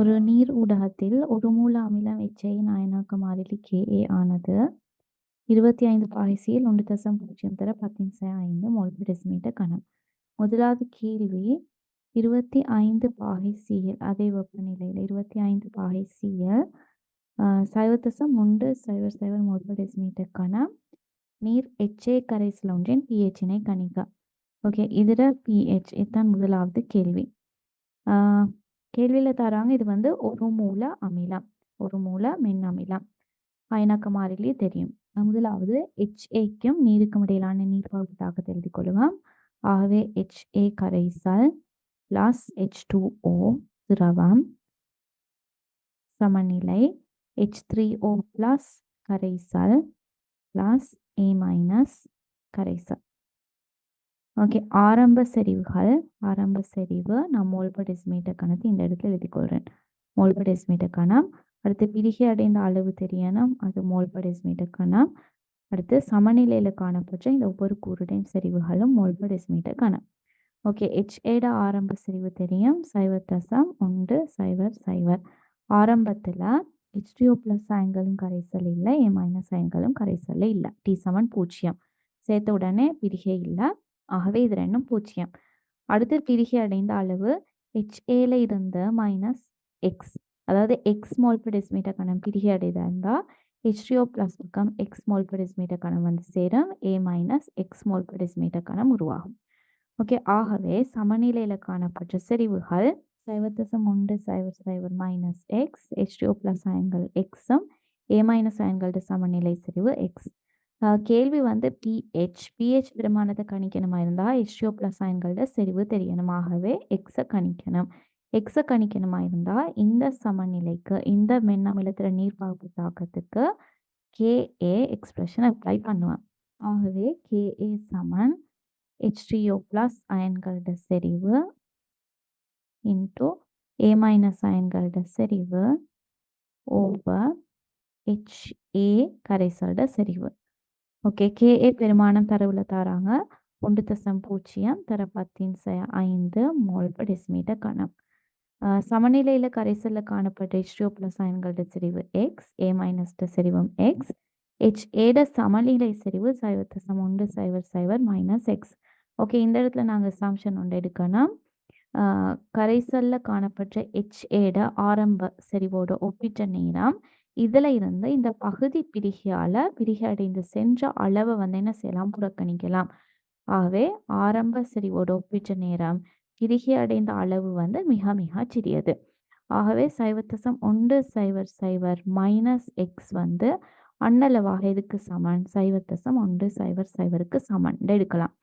ஒரு நீர் ஊடகத்தில் ஒரு மூல அமிலம் எச்சை நாயனாக்க மாறிலி Ka ஆனது. 25 பாய்சியில் 1.0 தர 10 மோல் per டெசிமீட்டர் கணம். முதலாவது கேள்வி 25 பாகைசியில் அதே வெப்பநிலையில் 25 பாகைசியில் சைவர் தசம் ஒன்று சைவர் சைவர் மோல் per டெசிமீட்டர் நீர் எச்சே கரைசல் ஒன்றின் பிஹெச்சினை கணிக்க. ஓகே இதில் பிஹெச் இதுதான் முதலாவது கேள்வி. கேள்வியில் தராங்க. இது வந்து ஒரு மூல அமிலம். ஒரு மூல மென் அமிலம். பயணக்க மாறிலி தெரியும். முதலாவது ஹெச்ஏக்கும் நீருக்கும் இடையிலான நீர் தாக்கத்தை எழுதி கொள்ளுவோம் ஆகவே ஹெச்ஏ கரைசல் பிளஸ் ஹெச் டூ ஓ திரவம். சமநிலை ஹெச் த்ரீ ஓ பிளஸ் கரைசல் பிளஸ் ஏ மைனஸ் கரைசல். ஓகே ஆரம்ப செறிவுகள் ஆரம்ப செறிவு. நான் மோல்பர் டெசிமீட்டர் கணக்கு இந்த இடத்துல எழுதிக்கொள்கிறேன் மோல்பர் டெசிமீட்டர் கணம். அடுத்து பிரிகை அடைந்த அளவு தெரியணும். அது மோல்பர் டெசிமீட்டர் கணம். அடுத்து சமநிலையில் காணப்பட்ட இந்த ஒவ்வொரு கூறுடையும் செறிவுகளும் மோல்பர் டெசிமீட்டர் கணம். ஓகே ஹெச்ஏட ஆரம்ப செறிவு தெரியும். சைவர் தசம் ஒன்று சைவர் சைவர். ஆரம்பத்தில் ஹெச்டிஓ ப்ளஸ் அயன்களும் கரைசல் இல்லை. ஏ மைனஸ் அயன்களும் கரைசல் இல்லை. டி செவன் பூஜ்ஜியம். சேர்த்த உடனே பிரிகை இல்லை. ஆகவே இது ரெண்டும் பூஜ்ஜியம். அடுத்து பிரிகி அடைந்த அளவு ஹெச்ஏல இருந்து மைனஸ் எக்ஸ் அதாவது எக்ஸ் மோல் டெசிமீட்டர் கணம் பிரிகி அடைதா இருந்தால் ஹெச்டிஓ ப்ளஸ் பக்கம் எக்ஸ் மோல் டெசிமீட்டர் கணம் வந்து சேரும். A minus X mole decimetre கணம் உருவாகும். ஓகே ஆகவே சமநிலையில் காணப்பட்ட செறிவுகள் சைவர் தசம் ஒன்று சைவர் சைவர் மைனஸ் எக்ஸ் ஹெச்டிஓ ப்ளஸ் அயன்கள் எக்ஸும் ஏ மைனஸ் அயன்களோட சமநிலை செறிவு எக்ஸ் கேள்வி வந்து பிஹெச் பிஹெச் பிரமாணத்தை கணிக்கணுமா இருந்தால் ஹெச்ஓ ப்ளஸ் அயன்களோட செறிவு தெரியணும் ஆகவே எக்ஸை கணிக்கணும். எக்ஸை கணிக்கணுமா இருந்தால் இந்த சமநிலைக்கு இந்த மென்னமிலத்தில் பாகு தாக்கத்துக்கு கேஏ எக்ஸ்பிரஷன் அப்ளை பண்ணுவேன். ஆகவே கேஏ சமன் ஹெச்டிஓ ப்ளஸ் அயன்களோட செறிவு இன்ட்டு ஏ மைனஸ் அயன்களோட செறிவு ஓவர் ஹெச்ஏ கரைசலோட செறிவு. ஓகே. கேஏ பெருமானம் தரவுல தராங்க. ஒன்று தசம் பூஜ்ஜியம் தர பத்தின் ச ஐந்து மோல் per டெசிமீட்டர் கணம். சமநிலையில் கரைசலில் காணப்பட்ட ஹெச்டிஓ ப்ளஸ் அயன்களோட செறிவு எக்ஸ் ஏ மைனஸ்ட செறிவும் எக்ஸ் ஹெச் ஏட சமநிலை செறிவு சைவர் தசம் ஒன்று சைவர் சைவர் மைனஸ் எக்ஸ் ஓகே. இந்த இடத்துல நாங்கள் சாம்ஷன் ஒன்று எடுக்கணும். கரைசலில் காணப்பட்ட ஹெச் ஏட ஆரம்ப செறிவோட ஒப்பிட்ட நேரம் இதில் இருந்து இந்த பகுதி பிரிகையால் பிரிகை அடைந்து சென்ற அளவை வந்து என்ன செய்யலாம்? புறக்கணிக்கலாம். ஆகவே ஆரம்ப செறிவோட ஒப்பிட்ட நேரம் பிரிகை அடைந்த அளவு வந்து மிக மிக சிறியது. ஆகவே சைவர் தசம் ஒன்று சைவர் சைவர் மைனஸ் எக்ஸ் வந்து அண்ணளவாக எதுக்கு சமன்? சைவர் தசம் ஒன்று சைவர் சைவருக்கு சமன். எடுக்கலாம்.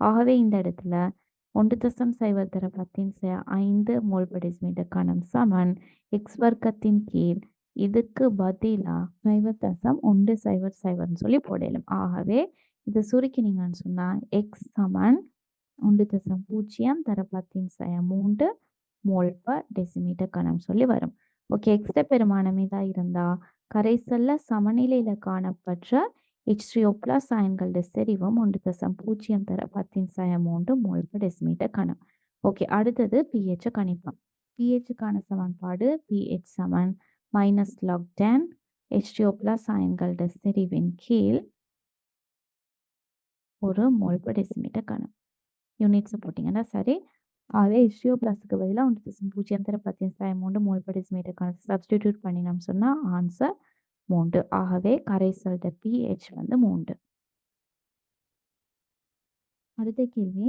ஆகவே இந்த இடத்துல ஒன்று தசம் சைவர் தர பத்தின் ஐந்து மோல் per கணம் சமன். எக்ஸ் வர்க்கத்தின் கீழ் இதுக்கு பதிலாக சைவர் தசம் ஒன்று சைவர் சைவர்னு சொல்லி போடலாம். ஆகவே இதை சுருக்கினீங்கன்னு சொன்னால் எக்ஸ் சமன் ஒன்று தசம் பூஜ்ஜியம் தர பத்தின் சய மூன்று மோல் per டெசிமீட்டர் கணம் சொல்லி வரும். ஓகே எக்ஸ்ட பெருமானம் இதாக இருந்தால் கரைசல்ல சமநிலையில் காணப்பட்ட ஹெச்டிஓ ப்ளஸ் அயன்களோட செறிவும் ஒன்று தசம் பூஜ்ஜியம் தர பத்தின் சய மூன்று மோல் per டெசிமீட்டர் கணம். ஓகே அடுத்தது பிஹெச்சை கணிப்போம். பிஹெச்சுக்கான சமன்பாடு பிஹெச் சமன். மைனஸ் லாக் டென் ஹெச்டிஓ ப்ளஸ் அயன்களோட செறிவின் கீழ் ஒரு மோல் per டெசிமீட்டர் கணம் யூனிட்ஸை போட்டிங்கன்னா சரி ஆகவே ஹெச்டிஓ ப்ளஸுக்கு பதிலாக ஒன்று பூஜ்ஜியம் தர பத்தின் சாய மூன்று மோல் per டெசிமீட்டர் கணக்கு சப்ஸ்டிடியூட் பண்ணினோம் சொன்னால் ஆன்சர் மூன்று. ஆகவே கரைசல் பிஹெச் வந்து மூன்று. அடுத்த கேள்வி.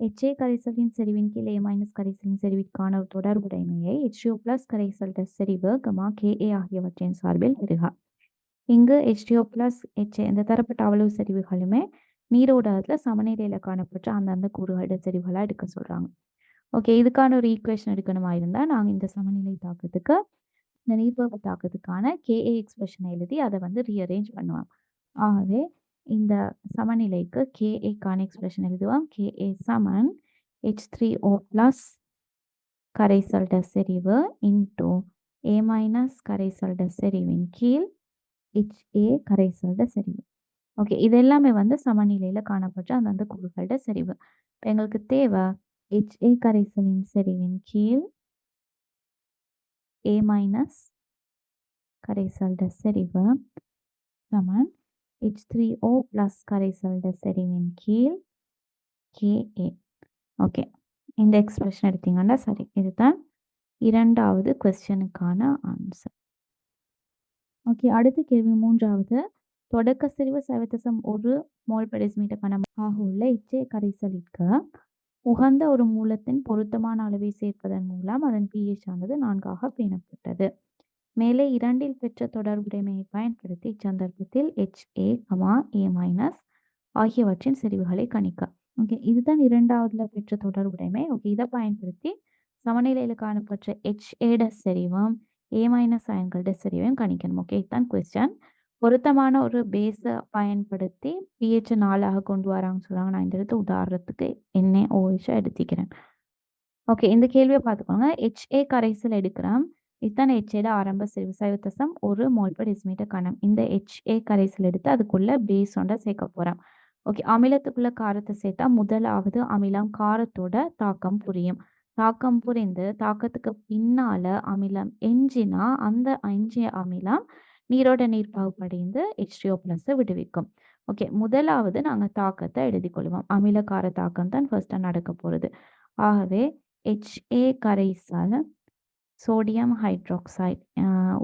எச்ஏ கரைசலின் செறிவின் கீழ் ஏ மைனஸ் கரைசலின் செறிவிற்கான ஒரு தொடர்புடைமையை ஹெச்டிஓ பிளஸ் கரைசல் டெஸ்ட் செறிவு கமா கேஏ ஆகியவற்றின் சார்பில் பெறுக. இங்கு HCO பிளஸ் ஹெச்ஏ இந்த தரப்பட்ட அவ்வளவு செறிவுகளுமே நீரோட்டத்தில் சமநிலையில் காணப்பட்ட அந்தந்த கூறுகளோட செறிவுகளாக எடுக்க சொல்கிறாங்க ஓகே இதுக்கான ஒரு ஈக்குவேஷன் எடுக்கணுமா இருந்தால் நாங்கள் இந்த சமநிலை தாக்கத்துக்கு இந்த நீர்ப்பாய்வு தாக்கத்துக்கான கேஏ எக்ஸ்பிரஷனை எழுதி அதை வந்து ரீஅரேஞ்ச் பண்ணுவாங்க ஆகவே இந்த சமநிலைக்கு கேஏக்கான எக்ஸ்பிரஷன் எழுதுவோம். கேஏ சமன் ஹெச் த்ரீ ஓ ப்ளஸ் கரைசல் செறிவு இன்டூ ஏ மைனஸ் கரைசல் செறிவின் கீழ் ஹெச்ஏ கரைசல் செறிவு ஓகே இது எல்லாமே வந்து சமநிலையில் காணப்பட்ட அந்தந்த கூறுகளோட செறிவு இப்போ எங்களுக்கு தேவை ஹெச்ஏ கரைசலின் செறிவின் கீழ் ஏ மைனஸ் கரைசல் செறிவு சமன் ஹெச் த்ரீ ஓ ப்ளஸ் கரைசல்ட செறிவின் கீழ் கேஏ ஓகே இந்த எக்ஸ்பிரஷன் எடுத்தீங்கன்னா சரி. இதுதான் இரண்டாவது கொஸ்டினுக்கான ஆன்சர் ஓகே அடுத்த கேள்வி மூன்றாவது. தொடக்க செறிவு சைவத்தசம் ஒரு மோல் பெடிஸ்மீட்டர் கனமாக உள்ள இச்சை கரைசலிற்கு உகந்த ஒரு மூலத்தின் பொருத்தமான அளவை சேர்ப்பதன் மூலம் அதன் பிஹெச் ஆனது நான்காக பேணப்பட்டது. மேலே இரண்டில் பெற்ற தொடர்புடைமையை பயன்படுத்தி சந்தர்ப்பத்தில் H A comma A minus ஆகியவற்றின் செறிவுகளை கணிக்க. ஓகே இதுதான் இரண்டாவதுல பெற்ற தொடர்புடைமை ஓகே இதை பயன்படுத்தி சமநிலையில் காணப்பட்ட HAட செறிவும் ஏ மைனஸ் அயன்களோட செறிவையும் கணிக்கணும். ஓகே இதுதான் கொஸ்டின் பொருத்தமான ஒரு பேஸை பயன்படுத்தி பிஹெச் நாலாக கொண்டு வராங்கன்னு சொல்கிறாங்க நான் இந்த இடத்து உதாரணத்துக்கு எண்ணெய் ஓஹெச்சா எடுத்துக்கிறேன். ஓகே இந்த கேள்வியை பார்த்துக்கோங்க. ஹெச்ஏ கரைசல் எடுக்கிறேன். இதுதான் ஹெச்ஏட ஆரம்ப செறிவு. சைவத்தசம் ஒரு மோல்பர் டெசிமீட்டர் கணம். இந்த ஹெச்ஏ கரைசல் எடுத்து அதுக்குள்ள பேஸோட சேர்க்க போகிறோம் ஓகே அமிலத்துக்குள்ள காரத்தை சேர்த்தா முதலாவது அமிலம் காரத்தோட தாக்கம் புரியும். தாக்கம் புரிந்து தாக்கத்துக்கு பின்னால அமிலம் எஞ்சினா அந்த எஞ்சிய அமிலம் நீரோட நீர் பாகுபடைந்து ஹெச்டிஓ ப்ளஸ்ஸை விடுவிக்கும். ஓகே முதலாவது நாங்கள் தாக்கத்தை எழுதி கொள்வோம். அமிலக்கார தாக்கம் தான் ஃபர்ஸ்ட்டாக நடக்க போகிறது ஆகவே ஹெச்ஏ கரைசால் சோடியம் ஹைட்ராக்சைடு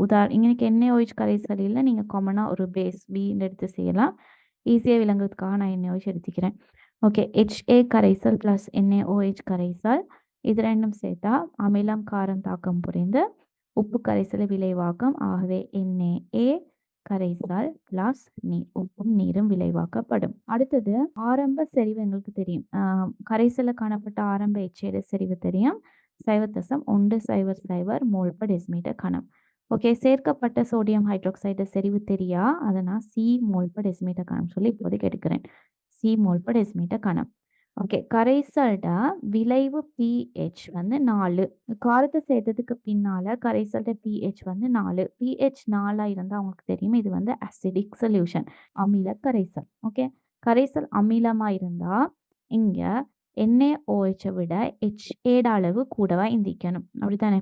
உதா எண்ணெய் NaOH கரைசல் இல்லை நீங்கள் காமனாக ஒரு பேஸ் பின்னு எடுத்து செய்யலாம். ஈஸியாக விளங்குறதுக்காக நான் எண்ணெய் ஒழிச்சு எடுத்துக்கிறேன். ஓகே ஹெச்ஏ கரைசல் ப்ளஸ் ஓஹெச் கரைசல். இது ரெண்டும் சேர்த்தா அமிலம் காரம் தாக்கம் புரிந்து உப்பு கரைசல் விளைவாக்கம். ஆகவே எண்ணெய் ஏ கரைசல் பிளஸ் நீர் உப்பும் நீரும் விளைவாக்கப்படும். அடுத்தது ஆரம்ப செறிவு எங்களுக்கு தெரியும். கரைசலில் காணப்பட்ட ஆரம்ப எச்சேட செறிவு தெரியும். சைவத்தசம் ஒன்று சைவர் சைவர் மோல் பர் டெசிமீட்டர் கணம். ஓகே சேர்க்கப்பட்ட சோடியம் ஹைட்ராக்சைடு செறிவு தெரியா? அதை நான் சி மோல் பர் டெசிமீட்டர் கணம் சொல்லி இப்போதைக்கு எடுக்கிறேன். சி மோல் பர் டெசிமீட்டர் கணம். ஓகே கரைசல்ட விளைவு பிஹெச் வந்து நாலு. காரத்தை சேர்த்ததுக்கு பின்னால கரைசல்ட பிஹெச் வந்து நாலு. பிஹெச் நாலா இருந்தால் அவங்களுக்கு தெரியும்? இது வந்து அசிடிக் சொல்யூஷன் அமில கரைசல். ஓகே கரைசல் அமிலமா இருந்தா இங்க NaOH விட HAட அளவு கூடவா இந்திக்கணும் அப்படித்தானே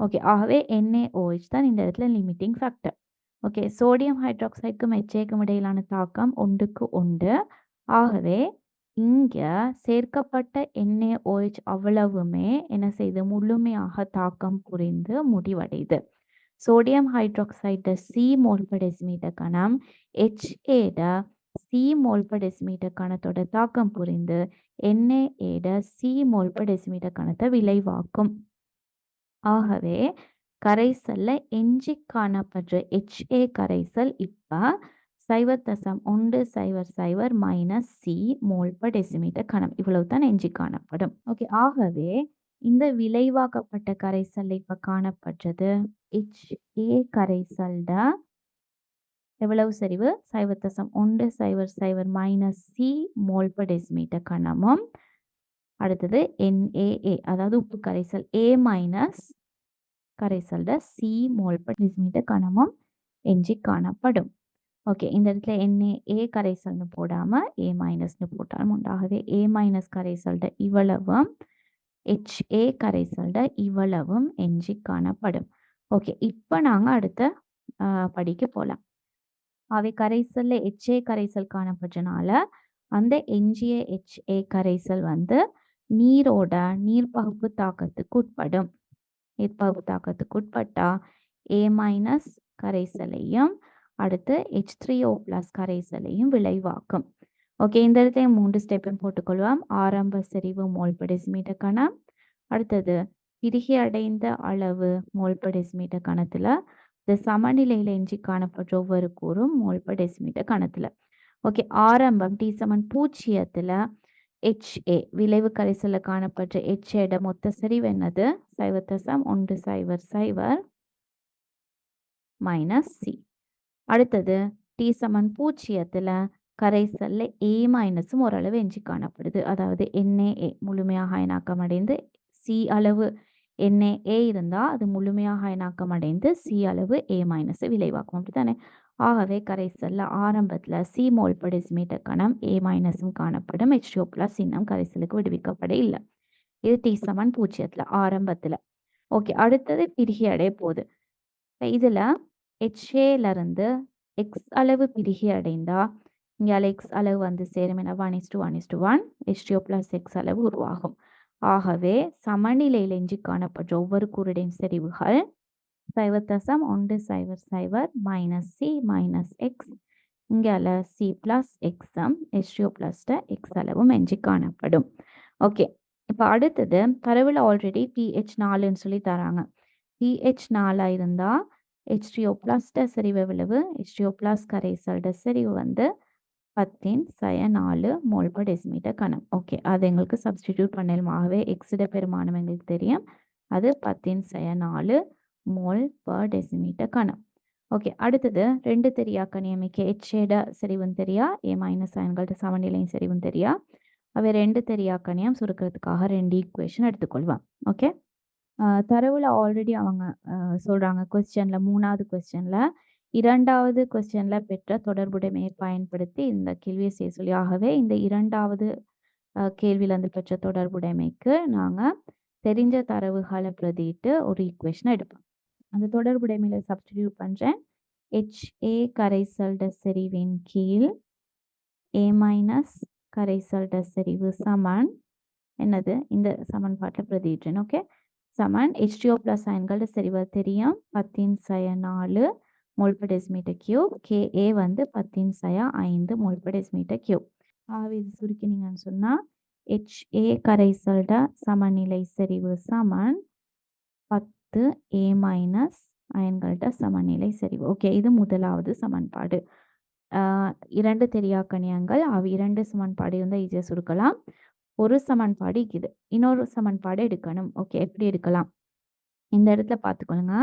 ஓகே ஆகவே NaOH தான் இந்த இடத்துல லிமிட்டிங் ஃபேக்டர் ஓகே சோடியம் ஹைட்ராக்சைடுக்கும் HAக்கும் இடையிலான தாக்கம் ஒன்றுக்கு ஒன்று ஆகவே இங்கே சேர்க்கப்பட்ட NaOH அவ்வளவுமே என்ன செய்து முழுமையாக தாக்கம் புரிந்து முடிவடையுது sodium hydroxide C mole per decimeter கணம் ஹெச்ஏட சி மோல் கணத்தோட தாக்கம் புரிந்து என்ஏஏட சி மோல் கணத்தை விளைவாக்கும். ஆகவே கரைசல்ல எஞ்சி காணப்படுற ஹெச்ஏ கரைசல் இப்ப சைவர் தசம் ஒன்று சைவர் சைவர் மைனஸ் சி மோல் per கணம் இவ்வளவு தான் எஞ்சி காணப்படும். ஓகே ஆகவே இந்த விளைவாக்கப்பட்ட கரைசல் இப்ப காணப்பட்டது HA கரைசல்ட எவ்வளவு சரிவு? சைவர் தசம் ஒன்று சைவர் சைவர் minus C mole per decimetre கணமும் அடுத்தது என்ஏஏ அதாவது உப்பு கரைசல் ஏ மைனஸ் கரைசல்ட சி மோல் பர் டெசிமீட்டர் கணமும் எஞ்சி காணப்படும். ஓகே இந்த இடத்துல NaA கரைசல்னு போடாமல் ஏ மைனஸ்னு போட்டாலும் உண்டாகவே ஏ மைனஸ் கரைசல்ட இவ்வளவும் ஹெச்ஏ கரைசல்ட இவ்வளவும் எஞ்சி காணப்படும். ஓகே இப்போ நாங்கள் அடுத்த படிக்க போகலாம் அவை கரைசல்ல ஹெச்ஏ கரைசல் காணப்படுறதுனால அந்த எஞ்சிய ஹெச்ஏ கரைசல் வந்து நீரோட நீர்ப்பகுப்பு தாக்கத்துக்கு உட்படும். நீர்ப்பகுப்பு தாக்கத்துக்கு உட்பட்டா ஏ மைனஸ் கரைசலையும் அடுத்து ஹெச் த்ரீ ஓ ப்ளஸ் கரைசலையும் விளைவாக்கும். ஓகே இந்த இடத்துல மூன்று ஸ்டெப்பையும் போட்டுக்கொள்வோம். ஆரம்ப செறிவு மோல் per கணம் அடுத்தது பிரிகி அடைந்த அளவு மோல் per கணத்தில் கணத்துல இந்த சமநிலையில எஞ்சி காணப்படுற ஒவ்வொரு கூறும் மோல் பர் டெசிமீட்டர் கணத்துல. ஓகே ஆரம்பம் டி சமன் பூஜ்ஜியத்துல ஹெச்ஏ விளைவு கரைசலில் காணப்பட்ட ஹெச்ஏட மொத்த சரிவு என்னது? சைவர் தசம் ஒன்று சைவர் சைவர் மைனஸ் சி அடுத்தது டி சமன் பூஜ்ஜியத்துல கரைசல்ல ஏ மைனஸும் ஓரளவு எஞ்சி காணப்படுது. அதாவது NaA முழுமையாக அயனாக்கம் அடைந்து சி அளவு என்ஏ ஏ இருந்தால் அது முழுமையாக அயனாக்கம் அடைந்து சி அளவு ஏ மைனஸ் விளைவாக்கும். அப்படித்தானே? ஆகவே கரைசலில் ஆரம்பத்தில் சி மோல் per கணம் ஏ மைனஸும் காணப்படும். ஹெச்டிஓ பிளஸ் இன்னும் கரைசலுக்கு விடுவிக்கப்பட இல்லை. இது டி சமன் பூஜ்ஜியத்தில் ஆரம்பத்தில். ஓகே அடுத்தது பிரிகி அடைய போகுது. இப்போ இதில் ஹெச்ஏலேருந்து எக்ஸ் அளவு பிரிகி அடைந்தால் இங்கே எக்ஸ் அளவு வந்து சேரும். என one is to one is to one HDO plus X அளவு உருவாகும். ஆகவே சமநிலையில் எஞ்சி காணப்படுற ஒவ்வொரு கூறுடையும் செறிவுகள். சைவர் தசம் ஒன்று சைவர் சைவர் மைனஸ் சி மைனஸ் எக்ஸ் இங்கே சி ப்ளஸ் எக்ஸம் ஹெச்டிஓ ப்ளஸ்ட எக்ஸ் அளவும் எஞ்சி காணப்படும். ஓகே இப்போ அடுத்தது தரவில் ஆல்ரெடி பிஹெச் நாலுன்னு சொல்லி தராங்க. பிஹெச் நாலாக இருந்தால் ஹெச்டிஓ பிளஸ்ட செறிவு விளைவு ஹெச்டிஓ பிளஸ் கரைசல்ட செறிவு வந்து பத்தின் சய நாலு மோல் பர் டெசிமீட்டர் கணம். ஓகே அது எங்களுக்கு சப்ஸ்டிடியூட் பண்ணலுமாகவே எக்ஸிட பெருமானம் எங்களுக்கு தெரியும். அது பத்தின் சய நாலு மோல் பர் டெசிமீட்டர் கணம். ஓகே அடுத்தது ரெண்டு தெரியாக்க நியமிக்க எச்சேட செறிவும் தெரியா ஏ மைனஸ் அயன்கள்ட்ட சமநிலையும் செறிவும் தெரியா? அவை ரெண்டு தெரியாக்கணியம் சுருக்கிறதுக்காக ரெண்டு ஈக்குவேஷன் எடுத்துக்கொள்வான் ஓகே தரவுல ஆல்ரெடி அவங்க சொல்கிறாங்க கொஸ்டினில் மூணாவது கொஸ்டினில் இரண்டாவது கொஸ்டினில் பெற்ற தொடர்புடைமையை பயன்படுத்தி இந்த கேள்வியை செய்ய சொல்லி. ஆகவே இந்த இரண்டாவது கேள்வியில் வந்து பெற்ற தொடர்புடைமைக்கு நாங்கள் தெரிஞ்ச தரவுகளை பிரதிட்டு ஒரு ஈக்குவேஷனை எடுப்போம். அந்த தொடர்புடைமையில் சப்ஸ்டிடியூட் பண்ணுறேன் ஹெச்ஏ கரைசல் செறிவின் கீழ் ஏ மைனஸ் கரைசல் செறிவு சமன். என்னது? இந்த சமன்பாட்டில் பிரதியிட்டேன். ஓகே சமன். ஹெச்டிஓ ப்ளஸ் அயன்கள் சரிவா தெரியும். பத்தின் சய நாலு. Mole per decimeter cube KA வந்து பத்தின் சயா ஐந்து மோல் per decimeter cube இது சுருக்கினீங்கன்னு சொன்னால் ஹெச்ஏ கரைசல்ட சமநிலை செறிவு சமன் பத்து ஏ மைனஸ் அயன்கள்ட சமநிலை செறிவு. ஓகே இது முதலாவது சமன்பாடு. இரண்டு தெரியாக்கணியங்கள். அவ இரண்டு சமன்பாடு இருந்தால் ஈஸியாக சுருக்கலாம். ஒரு சமன்பாடு இது. இன்னொரு சமன்பாடு எடுக்கணும். ஓகே எப்படி எடுக்கலாம்? இந்த இடத்துல பார்த்துக்கொள்ளுங்க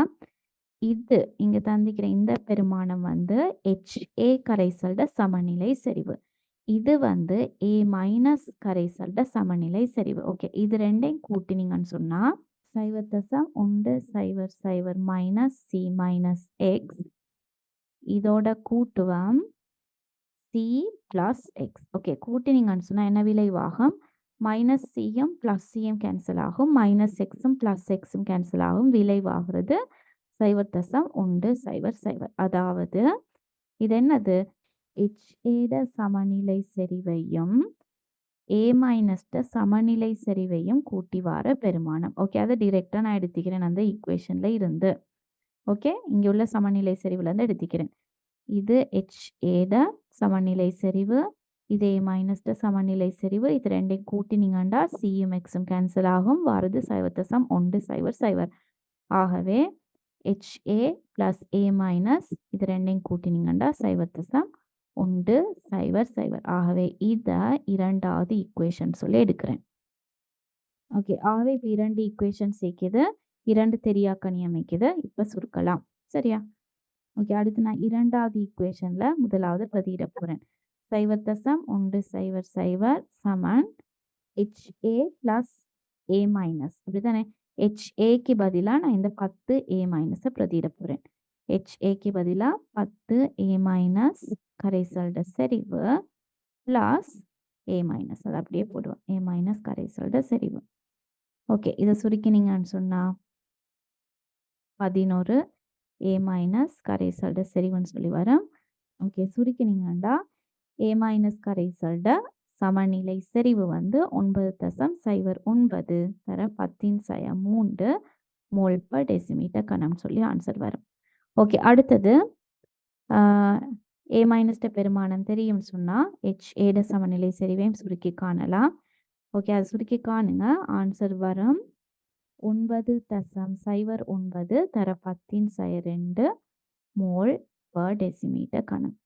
இது இங்க தந்திக்கிற இந்த பெருமானம் வந்து HA கரைசல்ட சமநிலை செறிவு. இது வந்து ஏ மைனஸ் கரைசல்ட சமநிலை செறிவு. ஓகே. இது ரெண்டையும் கூட்டினீங்கன்னு சொன்னா, சைவர் தசம் ஒன்று சைவர் சைவர் மைனஸ் சி மைனஸ் எக்ஸ் இதோட கூட்டுவம் சி பிளஸ் எக்ஸ். ஓகே. கூட்டினீங்கன்னு சொன்னா என்ன விளைவாகும்? மைனஸ் சியும் பிளஸ் சியும் கேன்சல் ஆகும். மைனஸ் எக்ஸும் பிளஸ் எக்ஸும் கேன்சல் ஆகும். விளைவாகிறது சைவர் தசம் உண்டு சைவர் சைவர். அதாவது இது என்னது? ஹெச்ஏட சமநிலை செறிவையும் ஏ மைனஸ்ட சமநிலை செறிவையும் கூட்டி வார பெருமானம். ஓகே அதை டிரெக்டாக நான் எடுத்துக்கிறேன். அந்த ஈக்குவேஷனில் இருந்து. ஓகே இங்கே உள்ள சமநிலை செறிவுலேருந்து எடுத்துக்கிறேன். இது ஹெச்ஏட சமநிலை செறிவு இது ஏ மைனஸ்ட சமநிலை செறிவு. இது ரெண்டையும் கூட்டினீங்கண்டா சியும் எக்ஸும் கேன்சல் ஆகும். வாரது சைவத்தசம் ஒன்று சைவர் சைவர். ஆகவே ஹெச்ஏ ப்ளஸ் ஏ மைனஸ் இது ரெண்டையும் கூட்டினீங்கன்னா சைவர் சைவத்தசம் உண்டு சைவர் சைவர். ஆகவே இதை இரண்டாவது ஈக்குவேஷன் சொல்லி எடுக்கிறேன். ஓகே ஆகவே இப்போ இரண்டு ஈக்குவேஷன் சேர்க்குது. இரண்டு தெரியாக்கணி அமைக்குது. இப்போ சுருக்கலாம். சரியா? ஓகே அடுத்து நான் இரண்டாவது ஈக்குவேஷனில் முதலாவது பதியிட போகிறேன் சைவர் தசம் ஒன்று சைவர் சைவர் சமன். ஹெச்ஏ ப்ளஸ் ஏ மைனஸ் அப்படி தானே ஹெச்ஏக்கு பதிலாக நான் இந்த பத்து ஏ மைனஸை பிரதியிட போகிறேன் ஹெச்ஏக்கு பதிலாக பத்து ஏ மைனஸ் கரைசல்ட செறிவு ப்ளஸ் ஏ மைனஸ் அதை அப்படியே போடுவோம் ஏ மைனஸ் கரைசல்ட செறிவு ஓகே இதை சுருக்கினீங்கன்னு சொன்னால் பதினோரு ஏ மைனஸ் கரைசல்ட செறிவுன்னு சொல்லி வரும். ஓகே சுருக்கினீங்கண்டா ஏ மைனஸ் கரைசல்ட சமநிலை செறிவு வந்து ஒன்பது தசம் சைவர் ஒன்பது தர பத்தின் சய மூன்று மோல் பர் டெசிமீட்டர் கணம் சொல்லி ஆன்சர் வரும். ஓகே அடுத்தது ஏ மைனஸ்ட பெருமானம் தெரியும் சொன்னால் ஹெச் ஏட சமநிலை செறிவையும் சுருக்கி காணலாம். ஓகே அது சுருக்கி காணுங்க. ஆன்சர் வரும். ஒன்பது தசம் சைவர் ஒன்பது தர பத்தின் சய ரெண்டு மோல் பர் டெசிமீட்டர் கணம்.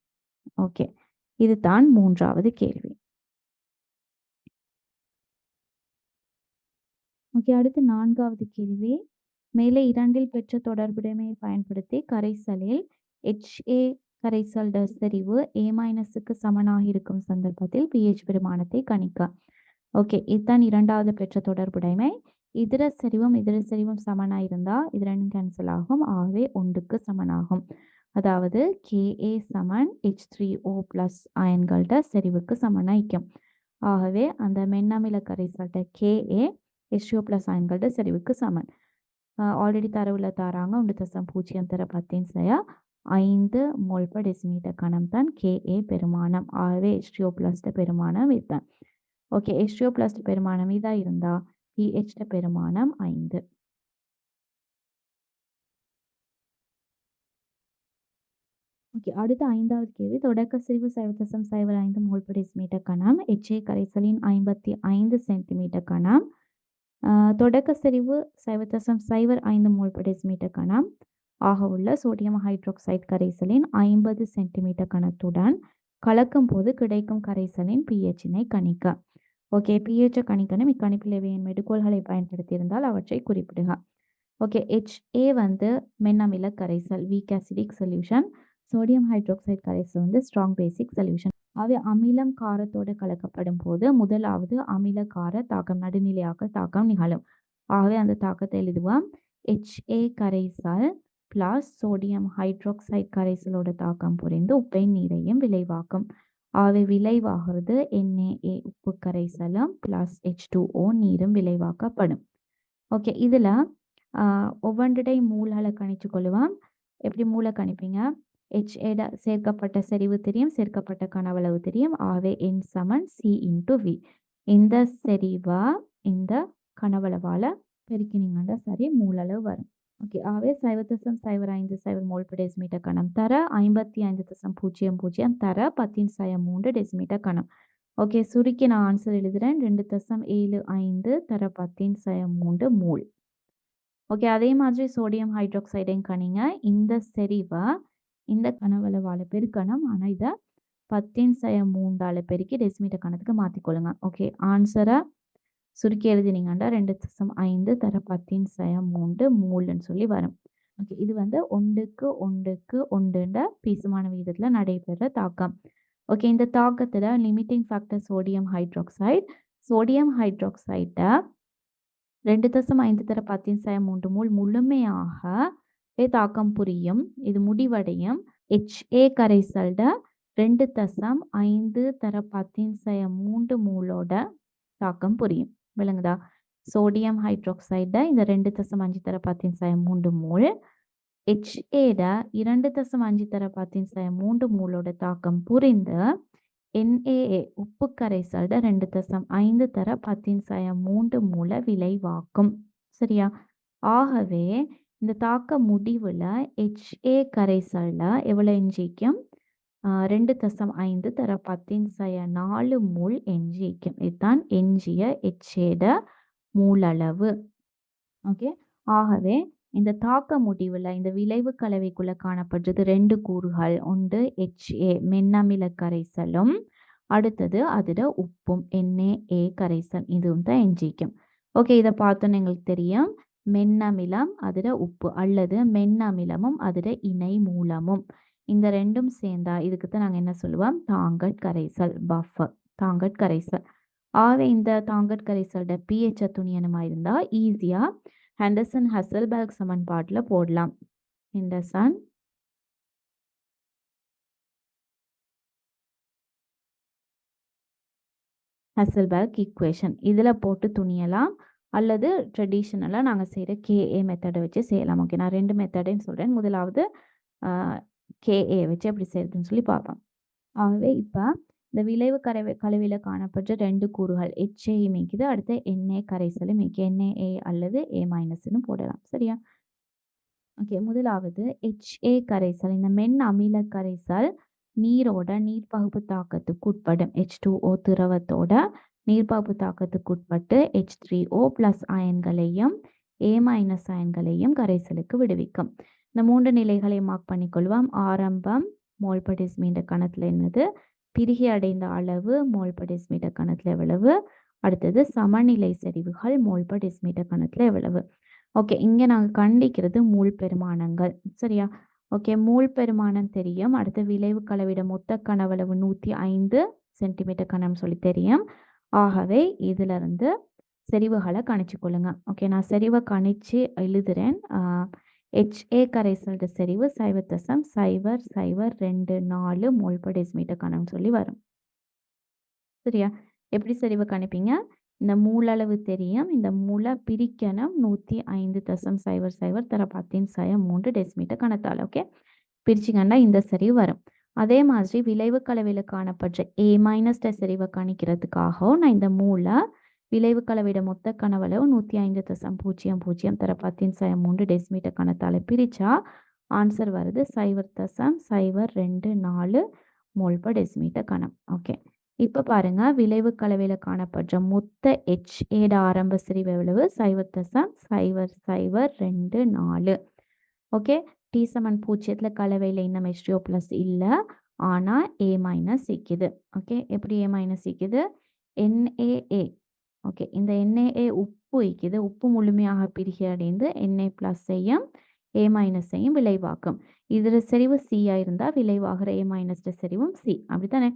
ஓகே இதுதான் மூன்றாவது கேள்வி. ஓகே அடுத்து நான்காவது கேள்வி. மேலே இரண்டில் பெற்ற தொடர்புடைமையை பயன்படுத்தி கரைசலில் ஹெச்ஏ கரைசல் செறிவு ஏ மைனஸுக்கு சமனாக இருக்கும் சந்தர்ப்பத்தில் பிஹெச் பெருமானத்தை கணிக்க. ஓகே இதுதான் இரண்டாவது பெற்ற தொடர்புடைமை. இதர செறிவும் இதர செறிவும் சமனாக இருந்தால் இது ரெண்டும் கேன்சல் ஆகும். ஆகவே ஒன்றுக்கு சமனாகும். அதாவது கேஏ சமன் ஹெச் த்ரீ ஓ ப்ளஸ் அயன்கள்ட செறிவுக்கு சமனாய்க்கும் ஆகவே அந்த மென்னமில கரைசல்ட கேஏ ஹெச்ஓ ப்ளஸ் அயன்களோட செறிவுக்கு சமன் ஆல்ரெடி தரவுல தாராங்க ஒன்று தசம் பூஜ்ஜியம் தர பத்தின் சரியா ஐந்து மோல் per டெசிமீட்டர் கணம் தான் KA பெருமானம் ஆகவே ஹெச்டிஓ பிளஸ்ட பெருமானம் இதுதான் ஓகே ஹெச்டிஓ பிளஸ்ட பெருமானம் இதா இருந்தா பிஹெச்ட பெருமானம் ஐந்து ஓகே அடுத்த ஐந்தாவது கேள்வி தொடக்க சிறிவு சைவ தசம் சைவர் ஐந்து மோல் per டெசிமீட்டர் கணம் எச்ஏ கரைசலின் ஐம்பத்தி ஐந்து சென்டிமீட்டர் கணம் தொடக்க செறிவு சைவ தசம் சைவர் ஐந்து மோல் per கணம் ஆக உள்ள சோடியம் ஹைட்ராக்சைடு கரைசலின் ஐம்பது சென்டிமீட்டர் கணத்துடன் கலக்கும் போது கிடைக்கும் கரைசலின் பிஹெச்சினை கணிக்க. ஓகே பிஹெச்சை கணிக்கணும். இக்கணிப்பில் இவையின் மெடுகோள்களை பயன்படுத்தியிருந்தால் அவற்றை குறிப்பிடுக. ஓகே ஹெச்ஏ வந்து மென்னமில கரைசல் weak acidic solution sodium hydroxide கரைசல் வந்து ஸ்ட்ராங் பேசிக் சொல்யூஷன் அவை அமிலம் காரத்தோடு கலக்கப்படும் போது முதலாவது அமில கார தாக்கம் நடுநிலையாக தாக்கம் நிகழும். ஆகவே அந்த தாக்கத்தை எழுதுவோம். ஹெச்ஏ கரைசல் பிளஸ் சோடியம் ஹைட்ராக்சைடு கரைசலோட தாக்கம் புரிந்து உப்பை நீரையும் விளைவாக்கும். ஆகவே விளைவாகிறது என்ஏஏ உப்பு கரைசலும் பிளஸ் H2O நீரும் விளைவாக்கப்படும். ஓகே இதில் ஒவ்வொன்றிடை மூலகளை கணிச்சு கொள்ளுவோம். எப்படி மூளை கணிப்பீங்க? HA சேர்க்கப்பட்ட செறிவு தெரியும் சேர்க்கப்பட்ட கனவளவு தெரியும். ஆகவே என் சமன் சி இன்டு வி. இந்த செறிவா இந்த கனவளவால் பெருக்கினீங்கன்னா சரி மூலளவு வரும். ஓகே ஆகவே சைவ தசம் சைவர் ஐந்து சைவர் மோல் per டெசிமீட்டர் கணம் தர ஐம்பத்தி ஐந்து தசம் பூஜ்ஜியம் பூஜ்ஜியம் தர பத்தின் சயம் மூன்று டெசிமீட்டர் கணம். ஓகே சுருக்கி நான் ஆன்சர் எழுதுறேன். ரெண்டு தசம் ஏழு ஐந்து தர பத்தின் சயம் மூன்று மூல். ஓகே அதே மாதிரி சோடியம் ஹைட்ராக்சைடையும் கணிங்க இந்த செறிவை இந்த கனவளவால் பெருக்கணும். ஆனால் இதை பத்தின் சயம் மூன்றால் பெருக்கி டெசிமீட்டர் கணத்துக்கு மாற்றிக்கொள்ளுங்க ஓகே ஆன்சரை சுருக்கி எழுதினீங்கன்னா ரெண்டு தசம் ஐந்து தர பத்தின் சயம் மூன்று மூலுன்னு சொல்லி வரும். ஓகே இது வந்து ஒன்றுக்கு ஒன்றுக்கு ஒன்றுன்ற பீசுமான விகிதத்தில் நடைபெற தாக்கம். ஓகே இந்த தாக்கத்தில் limiting factor sodium hydroxide sodium ஹைட்ராக்சைட்டை ரெண்டு தசம் ஐந்து தர பத்தின் சய மூன்று மூல் முழுமையாக தாக்கம் புரியும் இது முடிவடையும். ஹெச்ஏ கரைசல்ட ரெண்டு தசம் ஐந்து தர பத்தின் மூன்று மூலோட தாக்கம் புரியும். விளங்குதா? சோடியம் ஹைட்ராக்சைட இந்த ரெண்டு தசம் அஞ்சு தர பத்தின் சயம் மூன்று மூல். ஹெச்ஏட இரண்டு தசம் அஞ்சு தர பத்தின் சயம் மூன்று மூலோட தாக்கம் புரிந்து என்ஏஏ உப்பு கரைசல்ட ரெண்டு தசம் ஐந்து தர பத்தின் சயம் மூன்று மூல விளைவாக்கும். சரியா? ஆகவே இந்த தாக்க முடிவில் ஹெச்ஏ கரைசலில் எவ்வளோ எஞ்சிக்கும்? ரெண்டு தசம் ஐந்து தர பத்தின் சய நாலு மூல் எஞ்சிக்கும். இதுதான் எஞ்சிய ஹெச்ஏட மூலளவு. ஓகே? ஆகவே இந்த தாக்க முடிவில் இந்த விளைவு கலவைக்குள்ள காணப்படுறது ரெண்டு கூறுகள். ஒன்று ஹெச்ஏ மென்னமில கரைசலும். அடுத்தது அதில் உப்பும். NaA கரைசல். இதுவும் தான் எஞ்சிக்கும். ஓகே இதை பார்த்தோன்னு எங்களுக்கு தெரியும். மென்னமிலம் அதோட உப்பு அல்லது மென்னமிலமும் அதோட இணை மூலமும். இந்த ரெண்டும் சேர்ந்தா இதுக்கு தான் நாங்கள் என்ன சொல்லுவோம்? தாங்கட் கரைசல் பஃபர் தாங்கட் கரைசல். ஆக இந்த தாங்கட் கரைசலோட பிஹெச் துணியனமாக இருந்தால் ஈஸியாக ஹெண்டர்சன் ஹசல்பர்க் சமன்பாட்டில் போடலாம். ஹெண்டர்சன் ஹசல்பர்க் ஈக்குவேஷன் இதில் போட்டு துணியலாம். அல்லது ட்ரெடிஷ்னலாக நாங்கள் செய்கிற கேஏ மெத்தடை வச்சு செய்யலாம். ஓகே நான் ரெண்டு மெத்தடுன்னு சொல்கிறேன் முதலாவது கேஏ வச்சு எப்படி செய்யறதுன்னு சொல்லி பார்ப்போம். ஆகவே இப்போ இந்த விளைவு கரை கலவையில் காணப்பட்ட ரெண்டு கூறுகள் HA மேய்க்குது அடுத்து என்ஏ கரைசலும் மேய்க்கு. என்ஏஏ அல்லது ஏ மைனஸ்னு போடலாம். சரியா? ஓகே முதலாவது ஹெச்ஏ கரைசல். இந்த மென் அமில கரைசல் நீரோட நீர் பகுப்பு தாக்கத்துக்கு உட்படும். H2O திரவத்தோட நீர்பாப்பு தாக்கத்துக்கு உட்பட்டு H3O ப்ளஸ் அயன்களையும் ஏ மைனஸ் அயன்களையும் கரைசலுக்கு விடுவிக்கும். இந்த மூன்று நிலைகளை மார்க் பண்ணிக்கொள்வோம். ஆரம்பம் மோல்படிஸ் மீண்ட கணத்தில் என்னது? பிரிகி அடைந்த அளவு மோல்படிஸ் மீட்ட கணத்தில் எவ்வளவு? அடுத்தது சமநிலை செறிவுகள் மோல்படிஸ் per கணத்தில் எவ்வளவு? ஓகே இங்கே நாங்கள் கண்டிக்கிறது மூல் பெருமானங்கள். சரியா? ஓகே மூல் பெருமானம் தெரியும். அடுத்த விளைவு கலவிட மொத்த கனவளவு நூற்றி ஐந்து சென்டிமீட்டர் கணம் சொல்லி தெரியும். ஆகவே இதிலிருந்து செறிவுகளை கணிச்சு கொள்ளுங்க. ஓகே நான் செறிவை கணிச்சு எழுதுறேன். ஹெச்ஏ கரைசல்ட செறிவு சைவ தசம் சைவர் சைவர் ரெண்டு நாலு மோல் per decimeter சொல்லி வரும். சரியா? எப்படி செறிவை கணிப்பீங்க? இந்த மூலளவு தெரியும். இந்த மூல பிரிக்கணும். நூற்றி ஐந்து தசம் சைவர் சைவர் தர பத்தின் சய மூன்று டெசிமீட்டர் கணத்தால். ஓகே பிரிச்சிங்கன்னா இந்த சரிவு வரும். அதே மாதிரி விளைவு கலவையில் காணப்படுற ஏ மைனஸ் செறிவை கணிக்கிறதுக்காகவும் நான் இந்த மூல விளைவு கலவையோட மொத்த கனவளவு நூற்றி ஐந்து தசம் பூஜ்ஜியம் பூஜ்ஜியம் தர பத்தின் சய மூன்று டெசிமீட்டர் கணத்தால் பிரித்தா ஆன்சர் வருது சைவர் தசம் சைவர் ரெண்டு நாலு மோல் பர் டெசிமீட்டர் கணம். ஓகே இப்போ பாருங்க விளைவு கலவையில் காணப்படுற மொத்த ஹெச் ஏட ஆரம்ப சிறிவு எவ்வளவு? சைவர் தசம் சைவர் சைவர் ரெண்டு நாலு. ஓகே டி சமன் பூஜ்ஜியத்தில் கலவையில் இன்னும் ஹெச்டிஓ ப்ளஸ் இல்லை. ஆனால் ஏ மைனஸ் சிக்குது. ஓகே எப்படி ஏ மைனஸ் சிக்குது? என்ஏஏ ஓகே இந்த என்ஏஏ உப்பு இக்குது உப்பு முழுமையாக பிரிகி அடைந்து என்ஏ ப்ளஸ்ஸையும் ஏ மைனஸையும் விளைவாக்கும். இதில் செறிவு சியாக இருந்தால் விளைவாகிற ஏ மைனஸ்ட செறிவும் சி அப்படித்தானே?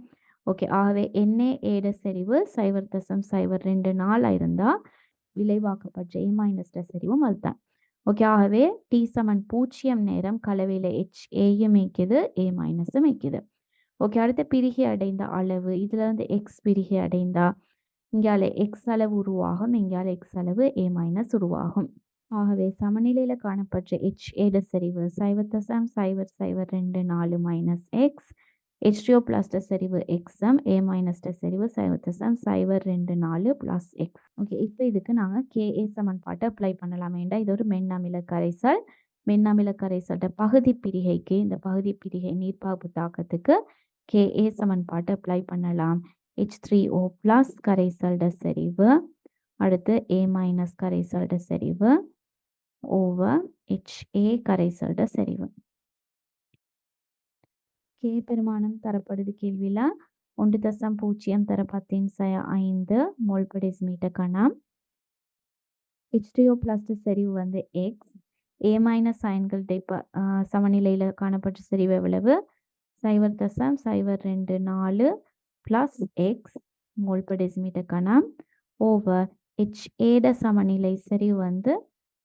ஓகே ஆகவே என்ஏஏட செறிவு சைவர் தசம் சைவர் ரெண்டு நாளாக இருந்தால் விளைவாக்கப்பட்ட ஏ மைனஸ்ட செறிவும் அதுதான். ஓகே ஆகவே டி சமன் பூஜ்ஜியம் நேரம் கலவையில் ஹெச் ஏயும் மேய்க்குது ஏ மைனஸும் மேய்க்குது ஓகே அடுத்து பிரிகி அடைந்த அளவு. இதில் வந்து எக்ஸ் பிரிகி அடைந்தா இங்கால எக்ஸ் அளவு உருவாகும் இங்கால எக்ஸ் அளவு ஏ மைனஸ் உருவாகும். ஆகவே சமநிலையில் காணப்பட்ட ஹெச் ஏட சரிவு. சைவர் தசம் சைவர் சைவர் ரெண்டு நாலு மைனஸ் எக்ஸ் ஹெச்டிஓ ப்ளஸ் செறிவு எக்ஸம் ஏ மைனஸ் செறிவு சைவர் தசம் சைவர் ரெண்டு நாலு ப்ளஸ் எக்ஸ் ஓகே இப்போ இதுக்கு நாங்கள் கேஏ சமன்பாட்டை அப்ளை பண்ணலாம். வேண்டாம் இது ஒரு மென்னமில கரைசல் மென்னமில கரைசல்ட பகுதி பிரிகைக்கு இந்த பகுதி பிரிகை நீர்ப்பாப்பு தாக்கத்துக்கு கேஏ சமன்பாட்டை அப்ளை பண்ணலாம். ஹெச் த்ரீ ஓ பிளஸ் கரைசல்ட செறிவு அடுத்து ஏ மைனஸ் கரைசல்ட செறிவு ஓவர் ஹெச்ஏ கரைசல்ட செறிவு கே பெருமானம் தரப்படுது கேள்வியில். ஒன்று தசம் பூஜ்ஜியம் தர பத்தின் சய ஐந்து மோல்படிஸ் மீட்டர் கணம். ஹெச்டிஓ ப்ளஸ் செறிவு வந்து எக்ஸ் ஏ மைனஸ் சைன்கள் இப்போ சமநிலையில் காணப்பட்ட செறிவு எவ்வளவு? சைவர் தசம் சைவர் ரெண்டு நாலு ப்ளஸ் எக்ஸ் மோல்படிஸ் மீட்டர் கணம். ஓவர் ஹெச் ஏட சமநிலை செறிவு வந்து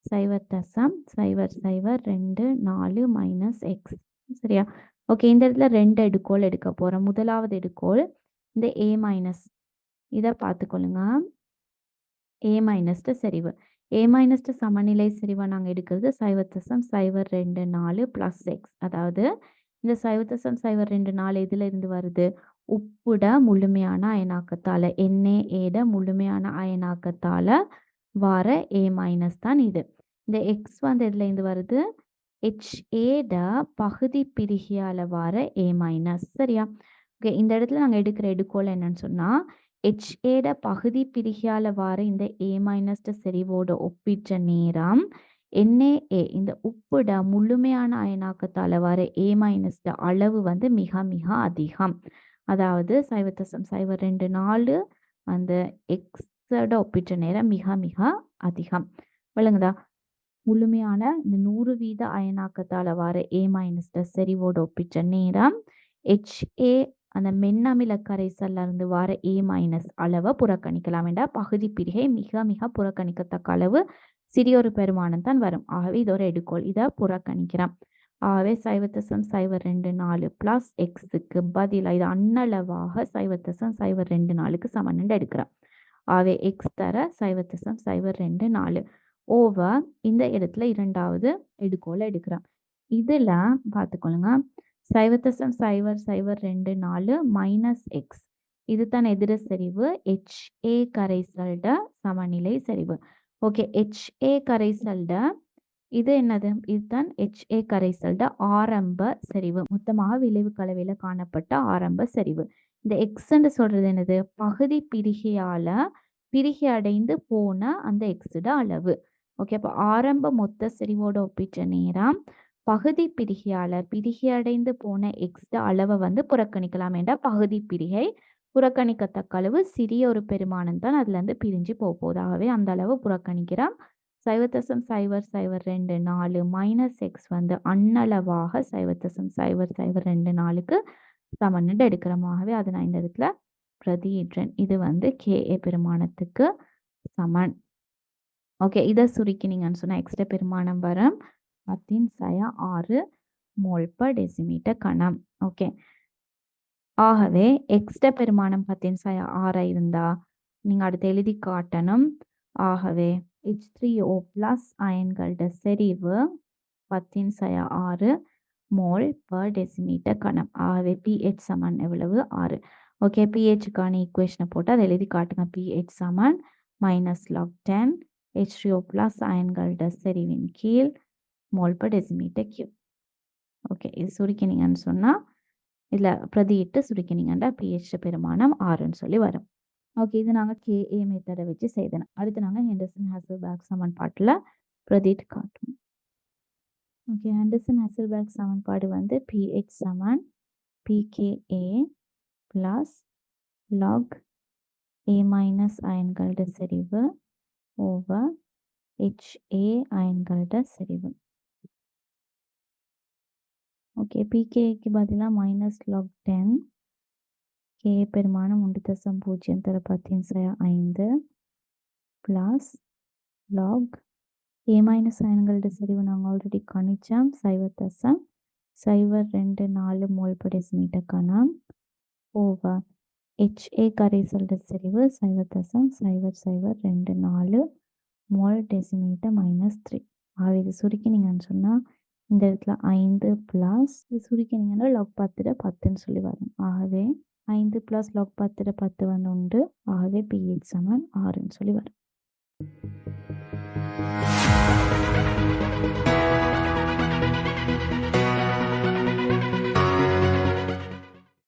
சைவர் தசம் சைவர் சைவர் ரெண்டு நாலு மைனஸ் எக்ஸ் சரியா? ஓகே இந்த இடத்துல ரெண்டு எடுக்கோள் எடுக்க போகிறோம் முதலாவது எடுக்கோள் இந்த ஏ மைனஸ் இதை பார்த்துக்கொள்ளுங்க. ஏ மைனஸ்ட்டு செறிவு ஏ மைனஸ்ட்டு சமநிலை செறிவை நாங்கள் எடுக்கிறது சைவத்தசம் சைவர் ரெண்டு நாலு ப்ளஸ் எக்ஸ் அதாவது இந்த சைவத்தசம் சைவர் ரெண்டு நாலு இதில் இருந்து வருது? உப்புட முழுமையான அயனாக்கத்தால் எண்ணெய் ஏட முழுமையான அயனாக்கத்தால் வார ஏ மைனஸ் தான் இது. இந்த எக்ஸ் வந்து எதுல இருந்து வருது? ஹெச் பகுதி பிரிகியால் வார ஏ மைனஸ் சரியா? ஓகே இந்த இடத்துல நாங்கள் எடுக்கிற எடுக்கோல் என்னன்னு சொன்னால் ஹெச் பகுதி பிரிகியால் வார இந்த ஏ மைனஸ்ட செறிவோட ஒப்பிட்ட நேரம் என்ஏஏ இந்த உப்புட முழுமையான அயனாக்கத்தால் வர ஏ மைனஸ்ட அளவு வந்து மிக மிக அதிகம். அதாவது சைவத்தசம் சைவர் ரெண்டு நாலு அந்த எக்ஸோட ஒப்பிட்ட நேரம் மிக மிக அதிகம். விளங்குதா? முழுமையான இந்த நூறு வீத அயனாக்கத்தால் வர ஏ மைனஸ்ட செறிவோடு ஒப்பிச்ச நேரம் ஹெச்ஏ அந்த மென்னமில கரைசல்ல இருந்து வர ஏ மைனஸ் அளவை புறக்கணிக்கலாம் என்ற பகுதி பிரிகை மிக மிக புறக்கணிக்கத்தக்க அளவு சிறியொரு பெருமானம் தான் வரும். ஆகவே இது ஒரு எடுக்கோள். இதை புறக்கணிக்கிறோம். ஆகவே சைவத்தசம் சைவர் ரெண்டு நாலு ப்ளஸ் எக்ஸுக்கு பதிலாக இது அன்னளவாக சைவத்தசம் சைவர் ரெண்டு நாலுக்கு சமன்னு எடுக்கிறோம். ஆகவே எக்ஸ் தர சைவத்தசம் சைவர் ரெண்டு நாலு. ஓவர் இந்த இடத்துல இரண்டாவது எடுக்கோலை எடுக்கிறான். இதில் பார்த்துக்கொள்ளுங்க. சைவத்தசம் சைவர் சைவர் ரெண்டு நாலு மைனஸ் எக்ஸ் இது தான் எதிர செறிவு. ஹெச்ஏ கரைசல்ட சமநிலை செறிவு. ஓகே ஹெச்ஏ கரைசல்ட இது என்னது? இதுதான் ஹெச்ஏ கரைசல்ட ஆரம்ப செறிவு. மொத்தமாக விளைவு கலவையில் காணப்பட்ட ஆரம்ப செறிவு. இந்த எக்ஸ்ன்னு சொல்றது என்னது? பகுதி பிரிகையால பிரிகை அடைந்து போன அந்த எக்ஸோட அளவு. ஓகே அப்போ ஆரம்ப மொத்த செறிவோட ஒப்பிட்ட நேரம் பகுதி பிரிகையால பிரிகை அடைந்து போன எக்ஸ்ட்ரா அளவை வந்து புறக்கணிக்கலாம் என்ற பகுதி பிரிகை புறக்கணிக்கத்தக்க அளவு சிறிய ஒரு பெருமானம் தான் அதுலேருந்து பிரிஞ்சு போக அந்த அளவு புறக்கணிக்கிறோம். சைவத்தசம் சைவர் சைவர் ரெண்டு நாலு மைனஸ் எக்ஸ் வந்து அன்னளவாக சைவத்தசம் சைவர் சைவர் ரெண்டு நாளுக்கு சமன்னுட்டு எடுக்கிறமாகவே அது அதை நான் இந்த இடத்துல பிரதியிடுறேன். இது வந்து கேஏ பெருமானத்துக்கு சமன். ஓகே இதை சுருக்கினீங்கன்னு சொன்னால் எக்ஸ்ட்ரா பெருமானம் வரும். பத்தின் சயா ஆறு மோல் பர் டெசிமீட்டர் கணம். ஓகே ஆகவே எக்ஸ்ட்ரா பெருமானம் பத்தின் சயா ஆறாக இருந்தால் நீங்கள் அடுத்து எழுதி காட்டணும். ஆகவே ஹெச் த்ரீ ஓ ப்ளஸ் அயன்களோட செறிவு பத்தின் சயா ஆறு மோல் பர் டெசிமீட்டர் கணம். ஆகவே பிஹெச் சமன் எவ்வளவு? ஆறு. ஓகே பிஹெச்சுக்கான ஈக்குவேஷனை போட்டு அதை எழுதி காட்டுங்க. பிஹெச் சமன் minus log ten H three O plus அயன்களோட செறிவின் கீழ் mole per decimetre cube okay இது சுருக்கினீங்கன்னு சொன்னால் இதில் பிரதியிட்டு சுருக்கினீங்கன்னா பிஹெச் பெருமானம் ஆறுன்னு சொல்லி வரும். ஓகே இது நாங்கள் கேஏ மெத்தடை வச்சு செய்தோம் அடுத்து நாங்கள் ஹெண்டர்சன் ஹேசல்பேக் சமன்பாட்டில் பிரதிட்டு காட்டுவோம். ஓகே ஹெண்டர்சன் ஹேசல்பேக் சமன்பாடு வந்து pH Saman pKa plus log A minus அயன்களோட செறிவு ஓவர் ஹெச்ஏ அயன்களோட செறிவு. ஓகே. பிகேக்கு பதிலாக மைனஸ் லாக் டென் கே பெருமானம் ஒன்று தசம் பூஜ்ஜியம் தர பத்தின் ஐந்து. ப்ளஸ் லாக் ஏ மைனஸ் அயன்களோட செறிவு நாங்கள் ஆல்ரெடி கணிச்சோம். சைவர் தசம். சைவர் ரெண்டு நாலு மோல் டெசிமீட்டர் கணம். ஓவர் ஹெச்ஏ கரைசலோட செறிவு சைவர் தசம் சைவர் சைவர் ரெண்டு நாலு மோல் டெசிமீட்டர் மைனஸ் த்ரீ ஆக இது சுருக்கினீங்கன்னு சொன்னால் இந்த இடத்துல ஐந்து ப்ளஸ் இது சுருக்கினீங்கன்னா லாக் பத்துல பத்துன்னு சொல்லி வரும். ஆகவே ஐந்து ப்ளஸ் லாக் பத்துல பத்து வந்து உண்டு. ஆகவே பிஹெச் சமன் ஆறுன்னு சொல்லி வரும்.